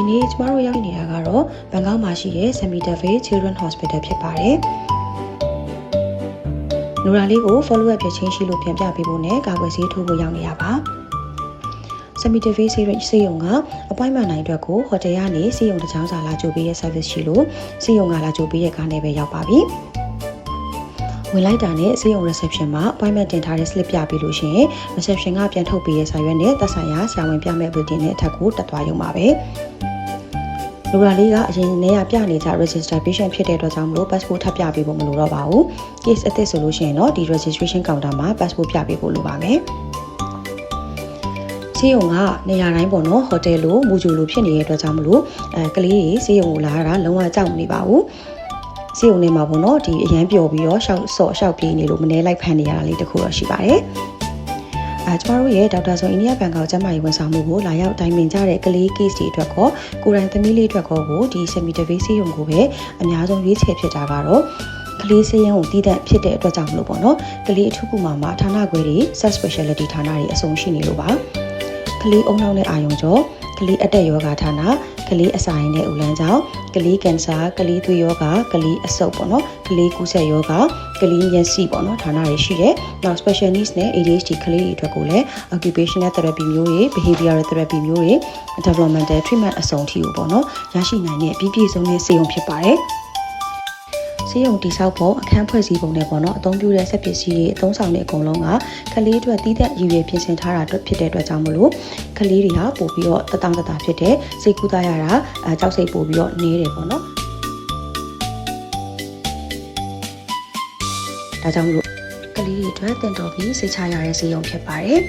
ဒီနေ့ကျမတို့ရောက်နေတာကတော့ဘန်ကောက်မှာရှိတဲ့ Samita Bay Children Hospital ဖြစ်ပါတယ်။နိုရာလေးကို follow up ဖြစ်ချင်းရှိလို့ပြန်ပြပေးဖို့နဲ့ကာကွယ်ဆေးထိုးဖို့ရောက်နေတာပါ။ Samita Bay ဆေးဆေးရုံက appointment နိုင်အတွက်ကိုဟိုတယ်ကနေဆေးရုံတစ်ချောင်းစာလာကြိုပေးတဲ့ service ရှိလို့ဆေးရုံကလာကြိုပေးတဲ့ကားနဲ့ပဲရောက်ပါပြီ။ဝင်လိုက်တာနဲ့ဆေးရုံ reception မှာ appointment တင်ထားတဲ့ slip ပြပေးလို့ရှိရင် reception ကပြန်ထုတ်ပေးတဲ့စာရွက်နဲ့သက်ဆိုင်ရာဆရာဝန်ပြမဲ့ bulletin နဲ့အထက်ကိုတက်သွားရုံပါပဲ။ လူရာလေးကအရင်နဲ့ကပြနေကြ register patient ဖြစ်တဲ့အတွက်ကြောင့်မလို့ passport ထပ်ပြပေးဖို့မလိုတော့ပါဘူး။ case အသစ်ဆိုလို့ရှိရင်တော့ဒီ registration counter မှာ passport ပြပေးဖို့လိုပါမယ်။ဆေးရုံကနေရာတိုင်းပေါ့နော်ဟိုတယ်လိုမူဂျူလိုဖြစ်နေတဲ့အတွက်ကြောင့်မလို့အဲကလေးတွေဆေးရုံကိုလာတာလုံးဝကြောက်မနေပါဘူး။စီုံနေမှာပေါ့နော်ဒီအရန်ပျော်ပြီးတော့ရှောက်ဆော့ရှောက်ပြေးနေလို့မနေလိုက်ဖန်နေရတာလေးတခုတော့ရှိပါတယ် အဲကျမတို့ရဲ့ဒေါက်တာဆိုအိန္ဒိယဘန်ကောက်ကျန်းမာရေးဝန်ဆောင်မှုကိုလာရောက်တိုင်ပင်ကြတဲ့ကလေး case တွေအတွက်ကောကိုရိုင်းသမီးလေးအတွက်ကောကိုဒီ semi device ဆေးရုံကိုပဲအများဆုံးရွေးချယ်ဖြစ်တာကတော့ကလေးဆေးရုံကိုတည်တဲ့ဖြစ်တဲ့အတွက်ကြောင့်မလို့ပေါ့နော်ကလေးအထူးကူမှာမှာဌာနခွဲတွေ set specialty ဌာနတွေအစုံရှိနေလို့ပါကလေးအုံနောက်နဲ့အာယုံကျော် ကလေးအတက်ယောဂဌာနကလေးအစာရင်နဲ့ဥလန်းကြောင့်ကလေးကင်ဆာကလေးသွေးယောဂကလေးအဆုပ်ပေါ့နော်ကလေးကူးဆက်ယောဂကလေးမျက်စိပေါ့နော်ဌာနတွေရှိတယ်နောက် special needs နဲ့ ADHD ကလေးတွေအတွက်ကိုလည်း occupational therapy မျိုးတွေ behavioral therapy မျိုးတွေ developmental treatment အစုံထိကိုပေါ့နော်ရရှိနိုင်တဲ့ပြီးပြည့်စုံတဲ့စေုံဖြစ်ပါတယ် ဆေးရုံတိဆောက်ဖို့အခန်းဖွဲ့စည်းပုံနဲ့ပေါ့နော်အသုံးပြုတဲ့ဆက်ပစ္စည်းတွေအသုံးဆောင်တဲ့အကုန်လုံးကကလေးအတွက်တည်တဲ့ရည်ရွယ်ပြင်ဆင်ထားတာအတွက်ဖြစ်တဲ့အတွက်ကြောင့်မလို့ကလေးတွေဟာပို့ပြီးတော့တတောင်တတာဖြစ်တဲ့စိတ်ကူးသားရတာအဲကြောက်စိတ်ပို့ပြီးတော့နေတယ်ပေါ့နော်ဒါကြောင့်မလို့ကလေးတွေအတွက်တင်တော်ပြီးစိတ်ချရတဲ့ဆေးရုံဖြစ်ပါတယ်